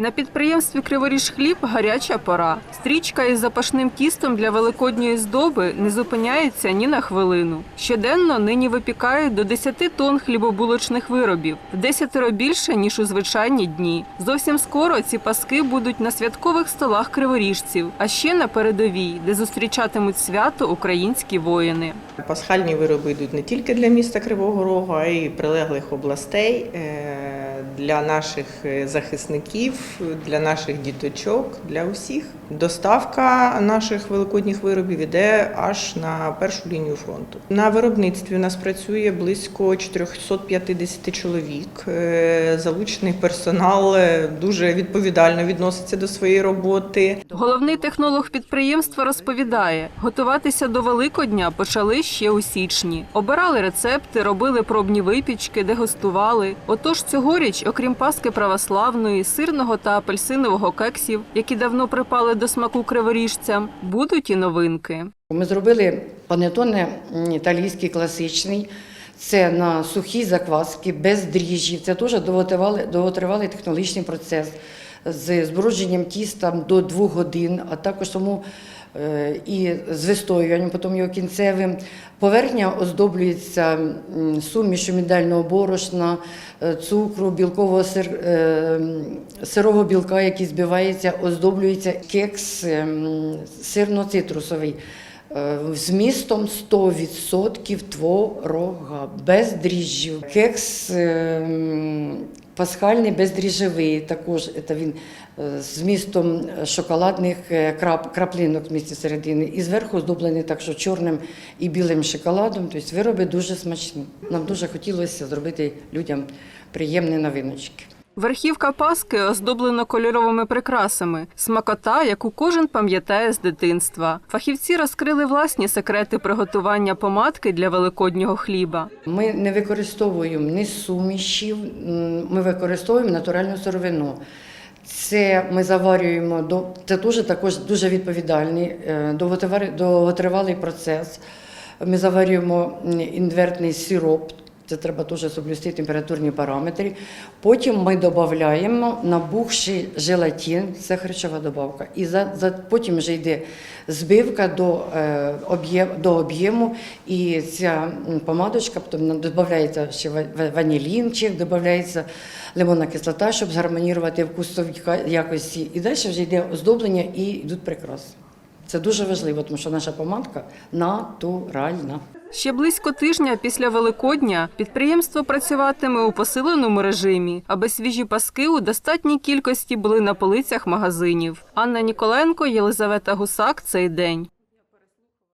На підприємстві Криворіж хліб гаряча пора. Стрічка із запашним тістом для великодньої здоби не зупиняється ні на хвилину. Щоденно нині випікають до 10 тонн хлібобулочних виробів, в десятеро більше ніж у звичайні дні. Зовсім скоро ці паски будуть на святкових столах криворіжців, а ще на передовій, де зустрічатимуть свято українські воїни. Пасхальні вироби йдуть не тільки для міста Кривого Рогу, а й прилеглих областей е, для наших е, захисників, для наших діточок, для усіх. Доставка наших великодніх виробів іде аж на першу лінію фронту. На виробництві у нас працює близько 450 чоловік. Е, Залучений персонал е, дуже відповідально відноситься до своєї роботи. Головний технолог підприємства розповідає, готуватися до Великодня почали ще у січні. Обирали рецепти, робили пробні випічки, дегустували. Отож, цьогоріч, окрім паски православної, сирного та апельсинового кексів, які давно припали до смаку криворіжцям, будуть і новинки. Ми зробили панетоне італійський класичний. Це на сухій закваски, без дріжджів. Це теж довготривалий, технологічний процес з збродженням тіста до двох годин, а також тому і з вистоюванням, потім його кінцевим. Поверхня оздоблюється сумішю мідального борошна, е, цукру, білкового сир, е, сирого білка, який збивається, оздоблюється кекс ем, сирно-цитрусовий. Е, з містом 100% творога, без дріжджів. Кекс ем, пасхальний бездріжджовий, також це він е, з містом шоколадних е, крап, краплинок в місті середини. І зверху оздоблений так, що чорним і білим шоколадом. Тобто вироби дуже смачні. Нам дуже хотілося зробити людям приємні новиночки. Верхівка паски оздоблена кольоровими прикрасами, смакота, яку кожен пам'ятає з дитинства. Фахівці розкрили власні секрети приготування помадки для великоднього хліба. Ми не використовуємо ні сумішів, ми використовуємо натуральну сировину. Це ми заварюємо до це дуже також дуже відповідальний е, довготривалий- довготривалий процес. Ми заварюємо інвертний сироп. Це треба теж соблюсти температурні параметри. Потім ми додаємо набухший желатин, це харчова добавка. І за, за, потім вже йде збивка до, е, об'єм, до об'єму. І ця помадочка, потім додається ще ва- ва- ванілінчик, додається лимонна кислота, щоб згармонірувати вкусові якості. І далі вже йде оздоблення і йдуть прикраси. Це дуже важливо, тому що наша помадка натуральна. Ще близько тижня після Великодня підприємство працюватиме у посиленому режимі, аби свіжі паски у достатній кількості були на полицях магазинів. Анна Ніколенко, Єлизавета Гусак. Цей день.